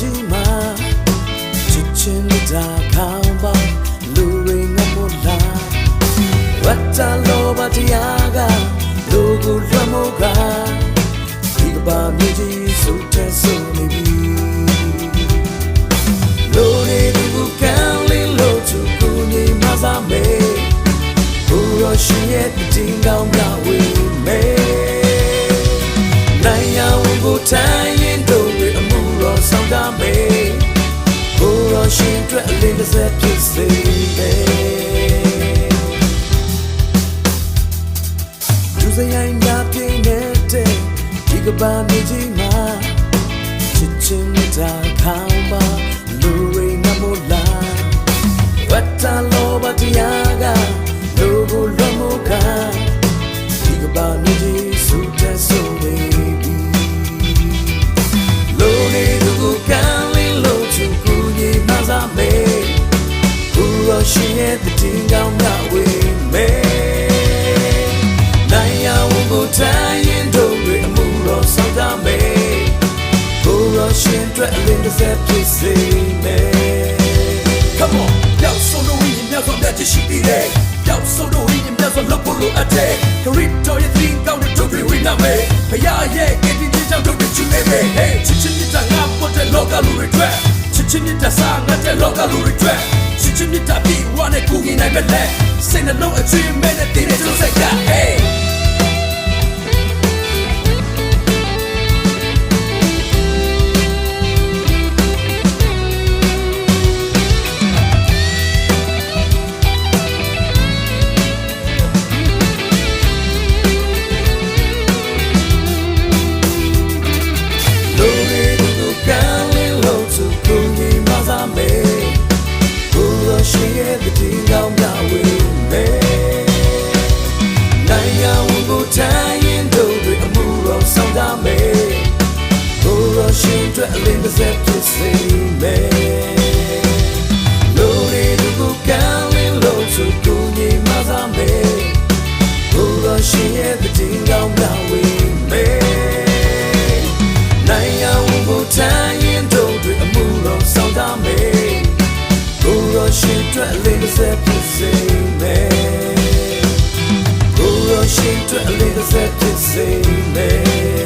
ယူမှာချစ်ချင်းတာကောင်းပါလူရင်းမလားဝတ်တလောဘတရားကလူကိုလွှမ်းမိုးကဒီကဘာမြည်ကြီးဆိုတဲ့ဆိုနေပြီလူတွေဒီကူကန်လေးလို့သူကိုညီမစားမေဘူရရှင်ရဲ့တင်းကောင်းပြဝေးမေနိုင်ရဝင်ကိုတန်း တာမေဘူရောရှင်အတွက်အလေးတစ်စက်ဖြစ်စေမေဒုစရိုင်းများပြင်းနေတဲ့ဒီကဘာမြေကြီးမှာချစ်ချင်းမြတ် ဘူရရှိရဲ့တင်ကောင်းမြဝေမေနိုင်ရဝန်ကိုတိုင်းရင်တို့တွေအမှုတော်ဆောင်ကြမယ်ကိုရောရှင်အတွက်အလင်းတစ်ဆက်ဖြစ်စေမယ် Come on ရောက်ဆုံးလို့ရင်မြတ်စွာဘုရားရှိသေးတယ်ရောက်ဆုံးလို့ရင်မြတ်စွာလုပ်ဖို့လိုအပ်တယ်ခရစ်တော်ရဲ့သင်ကောင်းတဲ့တို့တွေဝိနာမယ်ဘုရားရဲ့ကတိတင်ကြောင့်တို့တွေချူနေမယ် Hey ချစ်ချင်းမြတ်တာငါပေါ်တဲ့လောကလူတွေအတွက်ချစ်ချင်းမြတ်တာစာငါတဲ့လောကလူတွေအတွက် ချစ်ချင်းမြတ်တာပြီးဝါနဲ့ကိုကြီးနိုင်မဲ့လက်စိတ်နှလုံးအချွေမဲ့တဲ့တင်းတဲ့ကျိုးစိတ်က Hey ကိုရောရှင်အတွက်အလေးတစ်ဆက်ဖြစ်စေမယ်ကိုရောရှင်အတွက်အလေးတစ်ဆက်ဖြစ်စေမယ်